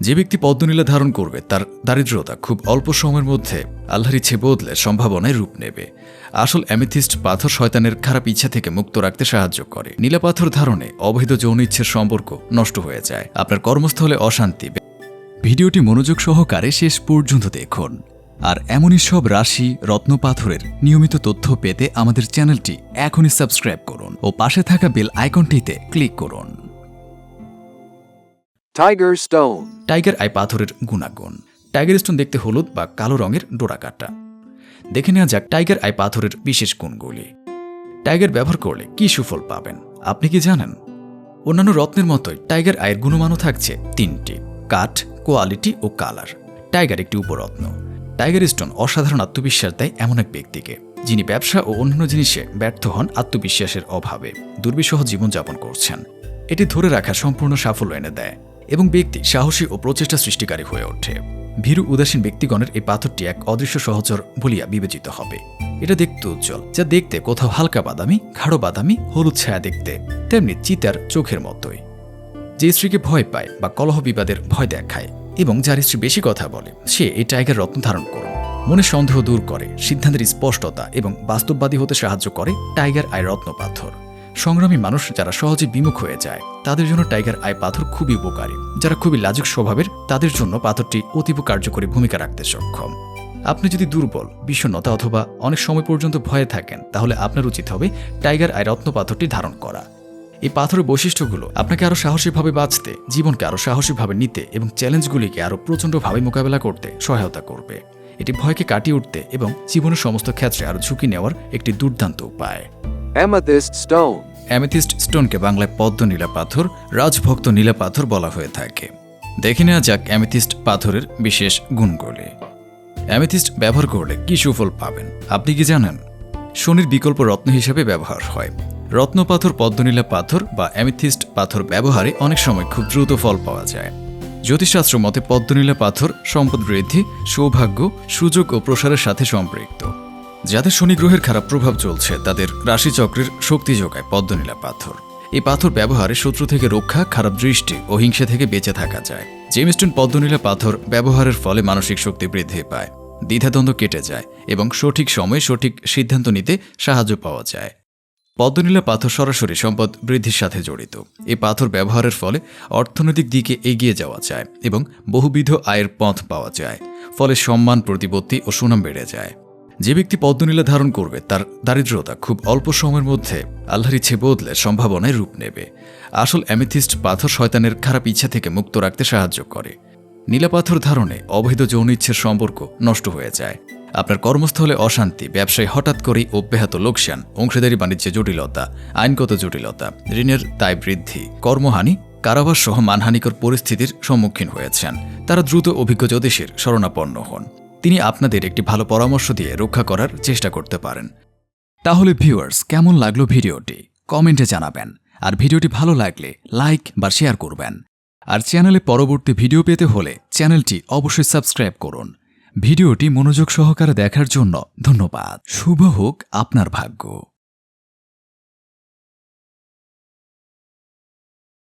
যে ব্যক্তি পদ্মনীলা ধারণ করবে, তার দারিদ্রতা খুব অল্প সময়ের মধ্যে আল্লাহর ইচ্ছে বদলে সম্ভাবনায় রূপ নেবে। আসল অ্যামিথিস্ট পাথর শয়তানের খারাপ ইচ্ছা থেকে মুক্ত রাখতে সাহায্য করে। নীলা পাথর ধারণে অবৈধ যৌন ইচ্ছের সম্পর্ক নষ্ট হয়ে যায়। আপনার কর্মস্থলে অশান্তি। ভিডিওটি মনোযোগ সহকারে শেষ পর্যন্ত দেখুন। আর এমনই সব রাশি, রত্ন পাথরের নিয়মিত তথ্য পেতে আমাদের চ্যানেলটি এখনই সাবস্ক্রাইব করুন ও পাশে থাকা বেল আইকনটিতে ক্লিক করুন। Tiger Stone. টাইগার আই পাথরের গুণাগুণ। টাইগার স্টোন দেখতে হলুদ বা কালো রঙের ডোরাকাটা। দেখে নেওয়া যাক টাইগার আই পাথরের বিশেষ গুণগুলি। টাইগার ব্যবহার করলে কি সুফল পাবেন, আপনি কি জানেন? অন্যান্য রত্নের মতোই টাইগার আয়ের গুণমানও থাকছে তিনটি, কাঠ, কোয়ালিটি ও কালার। টাইগার একটি উপরত্ন। টাইগার স্টোন অসাধারণ আত্মবিশ্বাস দেয় এমন এক ব্যক্তিকে, যিনি ব্যবসা ও অন্যান্য জিনিসে ব্যর্থ হন আত্মবিশ্বাসের অভাবে, দুর্বিষহ জীবনযাপন করছেন। এটি ধরে রাখা সম্পূর্ণ সাফল্য এনে দেয়। এবং ব্যক্তি সাহসী ও প্রচেষ্টা সৃষ্টিকারী হয়ে ওঠে। ভীরু উদাসীন ব্যক্তিগণের এই পাথরটি এক অদৃশ্য সহচর বলিয়া বিবেচিত হবে। এটা দেখতে উজ্জ্বল, যা দেখতে কোথাও হালকা বাদামি গাঢ় বাদামি, হলুদ ছায়া দেখতে, তেমনি চিতার চোখের মতোই। যে স্ত্রীকে ভয় পায় বা কলহ বিবাদের ভয় দেখায় এবং যার স্ত্রী বেশি কথা বলে, সে এই টাইগার রত্ন ধারণ করুন। মনে সন্দেহ দূর করে, সিদ্ধান্তের স্পষ্টতা এবং বাস্তববাদী হতে সাহায্য করে টাইগার আই রত্ন পাথর সংগ্রামী মানুষ যারা সহজে বিমুখ হয়ে যায়, তাদের জন্য টাইগার আই পাথর খুবই উপকারী। যারা খুবই লাজুক স্বভাবের, তাদের জন্য পাথরটি অতীব কার্যকরী ভূমিকা রাখতে সক্ষম। আপনি যদি দুর্বল, বিষণ্ণতা অথবা অনেক সময় পর্যন্ত ভয়ে থাকেন, তাহলে আপনার উচিত হবে টাইগার আই রত্ন পাথরটি ধারণ করা। এই পাথরের বৈশিষ্ট্যগুলো আপনাকে আরও সাহসীভাবে বাঁচতে, জীবনকে আরও সাহসীভাবে নিতে এবং চ্যালেঞ্জগুলিকে আরও প্রচণ্ডভাবে মোকাবেলা করতে সহায়তা করবে। এটি ভয়কে কাটিয়ে উঠতে এবং জীবনের সমস্ত ক্ষেত্রে আরও ঝুঁকি নেওয়ার একটি দুর্দান্ত উপায়। Amethyst. অ্যামেথিস্ট স্টোনকে বাংলায় পদ্ম নীলা পাথর, রাজভক্ত নীলা পাথর বলা হয়ে থাকে। দেখে নেওয়া যাক অ্যামেথিস্ট পাথরের বিশেষ গুণগুলি। অ্যামেথিস্ট ব্যবহার করলে কি সুফল পাবেন, আপনি কি জানেন? শনির বিকল্প রত্ন হিসেবে ব্যবহার হয়। রত্ন পাথর পদ্মনীলা পাথর বা অ্যামেথিস্ট পাথর ব্যবহারে অনেক সময় খুব দ্রুত ফল পাওয়া যায়। জ্যোতিষশাস্ত্র মতে পদ্মনীলা পাথর সম্পদ বৃদ্ধি, সৌভাগ্য, সুযোগ ও প্রসারের সাথে সম্পৃক্ত। যাদের শনি গ্রহের খারাপ প্রভাব চলছে, তাদের রাশিচক্রের শক্তি যোগায় পদ্মনীলা পাথর। এই পাথর ব্যবহারে শত্রু থেকে রক্ষা, খারাপ দৃষ্টি ও হিংসা থেকে বেঁচে থাকা যায়। জেমিস্টন পদ্মনীলা পাথর ব্যবহারের ফলে মানসিক শক্তি বৃদ্ধি পায়, দ্বিধাদ্বন্দ্ব কেটে যায় এবং সঠিক সময়ে সঠিক সিদ্ধান্ত নিতে সাহায্য পাওয়া যায়। পদ্মনীলা পাথর সরাসরি সম্পদ বৃদ্ধির সাথে জড়িত। এই পাথর ব্যবহারের ফলে অর্থনৈতিক দিকে এগিয়ে যাওয়া যায় এবং বহুবিধ আয়ের পথ পাওয়া যায়, ফলে সম্মান, প্রতিপত্তি ও সুনাম বেড়ে যায়। যে ব্যক্তি পদ্মনীলা ধারণ করবে, তার দারিদ্রতা খুব অল্প সময়ের মধ্যে আল্লাহর ইচ্ছে বদলে সম্ভাবনায় রূপ নেবে। আসল অ্যামিথিস্ট পাথর শয়তানের খারাপ ইচ্ছা থেকে মুক্ত রাখতে সাহায্য করে। নীলাপাথর ধারণে অবৈধ যৌন ইচ্ছের সম্পর্ক নষ্ট হয়ে যায়। আপনার কর্মস্থলে অশান্তি, ব্যবসায় হঠাৎ করেই অব্যাহত লোকসান, অংশীদারি বাণিজ্যে জটিলতা, আইনগত জটিলতা, ঋণের দায় বৃদ্ধি, কর্মহানি, কারাবাস সহ মানহানিকর পরিস্থিতির সম্মুখীন হয়েছেন। তারা দ্রুত অভিজ্ঞ জ্যোতিষীর শরণাপন্ন হন। তিনি আপনাদের একটি ভালো পরামর্শ দিয়ে রক্ষা করার চেষ্টা করতে পারেন। তাহলে ভিউয়ার্স, কেমন লাগল ভিডিওটি? কমেন্টে জানাবেন। আর ভিডিওটি ভালো লাগলে লাইক বা শেয়ার করবেন। আর চ্যানেলে পরবর্তী ভিডিও পেতে হলে চ্যানেলটি অবশ্যই সাবস্ক্রাইব করুন। ভিডিওটি মনোযোগ সহকারে দেখার জন্য ধন্যবাদ। শুভ হোক আপনার ভাগ্য।